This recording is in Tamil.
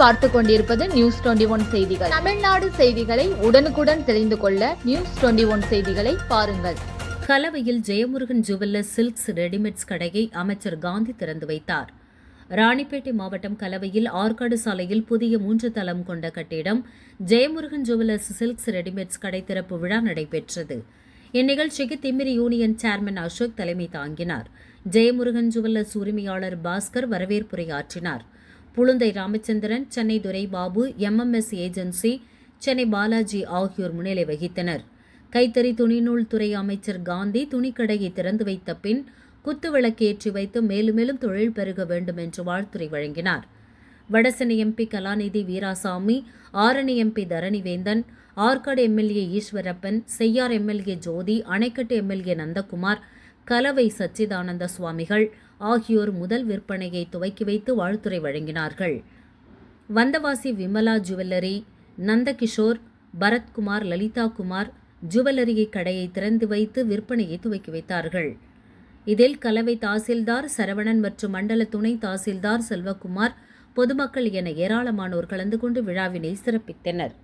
பார்த்து கொண்டிருப்பது நியூஸ் டுவெண்டி ஒன் செய்திகள். தமிழ்நாடு செய்திகளை உடனுக்குடன் தெரிந்து கொள்ள நியூஸ் டுவெண்டி ஒன் செய்திகளை பாருங்கள். கலவையில் ஜெயமுருகன் ஜுவல்லர்ஸ் சில்க்ஸ் ரெடிமேட்ஸ் கடையை அமைச்சர் காந்தி திறந்து வைத்தார். ராணிப்பேட்டை மாவட்டம் கலவையில் ஆற்காடு சாலையில் புதிய மூன்று தளம் கொண்ட கட்டிடம் ஜெயமுருகன் ஜுவல்லர்ஸ் சில்க்ஸ் ரெடிமேட்ஸ் கடை திறப்பு விழா நடைபெற்றது. இந்நிகழ்ச்சிக்கு திமிரி யூனியன் சேர்மன் அசோக் தலைமை தாங்கினார். ஜெயமுருகன் ஜுவல்லர்ஸ் உரிமையாளர் பாஸ்கர் வரவேற்புரையாற்றினார். புழுந்தை ராமச்சந்திரன் சென்னை துரை பாபு எம்எம்எஸ் ஏஜென்சி சென்னை பாலாஜி ஆகியோர் முன்னிலை வகித்தனர். கைத்தறி துணிநூல் துறை அமைச்சர் காந்தி துணிக்கடையை திறந்து வைத்த பின் குத்துவிளக்கேற்றி வைத்து மேலும் மேலும் தொழில் பெருக வேண்டும் என்று வாழ்த்துறை வழங்கினார். Vada Chennai MP Kalanidhi Veeraswamy Arani MP Dharanivendhan Arcot MLA Eswarappan Cheyyar MLA Jothi Anaicut MLA Nandakumar கலவை சச்சிதானந்த சுவாமிகள் ஆகியோர் முதல் விற்பனையை துவக்கி வைத்து வாழ்த்துறை வழங்கினார்கள். வந்தவாசி விமலா ஜுவல்லரி நந்தகிஷோர் பரத்குமார் லலிதா குமார் ஜுவல்லரி கடையை திறந்து வைத்து விற்பனையை துவக்கி வைத்தார்கள். இதில் கலவை தாசில்தார் சரவணன் மற்றும் மண்டல துணை தாசில்தார் செல்வகுமார் பொதுமக்கள் என ஏராளமானோர் கலந்து கொண்டு விழாவினை சிறப்பித்தனர்.